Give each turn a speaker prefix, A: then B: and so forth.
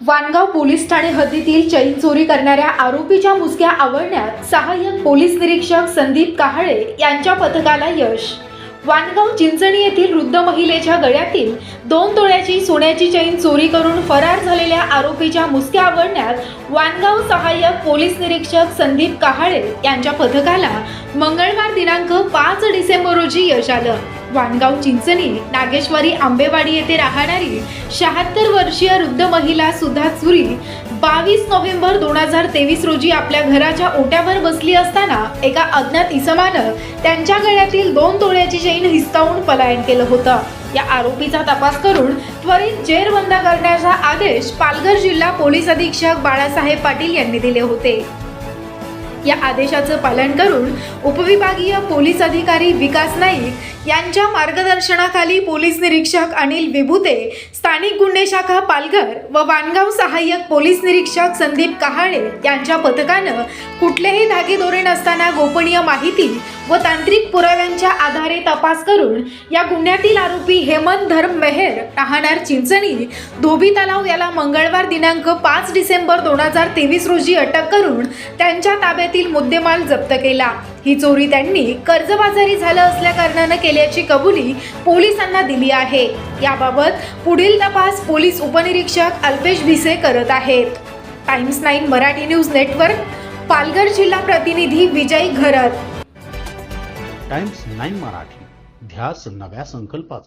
A: Vangaon police Thane हद्दीतील चैन चोरी करणाऱ्या आरोपीच्या मुसक्या आवळण्यात सहाय्यक पोलीस निरीक्षक संदीप काहळे यांच्या पथकाला यश. वानगाव चिंचणी येथील वृद्ध महिलेच्या गळ्यातील दोन तोळ्याची सोन्याची चैन चोरी करून फरार झालेल्या आरोपीच्या मुसक्या आवळण्यात वानगाव सहाय्यक पोलीस निरीक्षक संदीप काहाळे यांच्या पथकाला मंगळवार दिनांक पाच डिसेंबर रोजी यश आलं. वाणगाव चिंचणी नागेश्वरी आंबेवाडी येथे राहणारी शहात्तर वर्षीय वृद्ध महिला सुधा चुरी बावीस नोव्हेंबर दोन हजार तेवीस रोजी आपल्या घराच्या ओट्यावर बसली असताना एका अज्ञात इसमानं त्यांच्या गळ्यातील दोन तोळ्याची चैन हिसकावून पलायन केलं होतं. या आरोपीचा तपास करून त्वरित जेरबंद करण्याचा आदेश पालघर जिल्हा पोलीस अधीक्षक बाळासाहेब पाटील यांनी दिले होते. या आदेशाचं पालन करून उपविभागीय पोलीस अधिकारी विकास नाईक यांच्या मार्गदर्शनाखाली पोलीस निरीक्षक अनिल विभुते स्थानिक गुन्हे शाखा पालघर व वानगाव सहाय्यक पोलीस निरीक्षक संदीप कहाळे यांच्या पथकानं कुठलेही धागेदोरे नसताना गोपनीय माहिती व तांत्रिक पुराव्यांच्या आधारे तपास करून या गुन्ह्यातील आरोपी हेमंत धर्म मेहेर राहणार चिंचणी धोबी तलाव याला मंगळवार दिनांक पाच डिसेंबर दोन हजार तेवीस रोजी अटक करून त्यांच्या ताब्यात ताब्यातील मुद्देमाल जप्त केला. ही चोरी त्यांनी कर्जबाजारी झालं असल्या कारणानं केल्याची कबुली पोलिसांना दिली आहे. याबाबत पुढील तपास पोलीस उपनिरीक्षक अल्पेश भिसे करत आहेत. Times nine Marathi news network Palghar जिल्हा प्रतिनिधी विजय घरत.
B: टाइम्स नाईन मराठी ध्यास नव्या संकल्पाचा.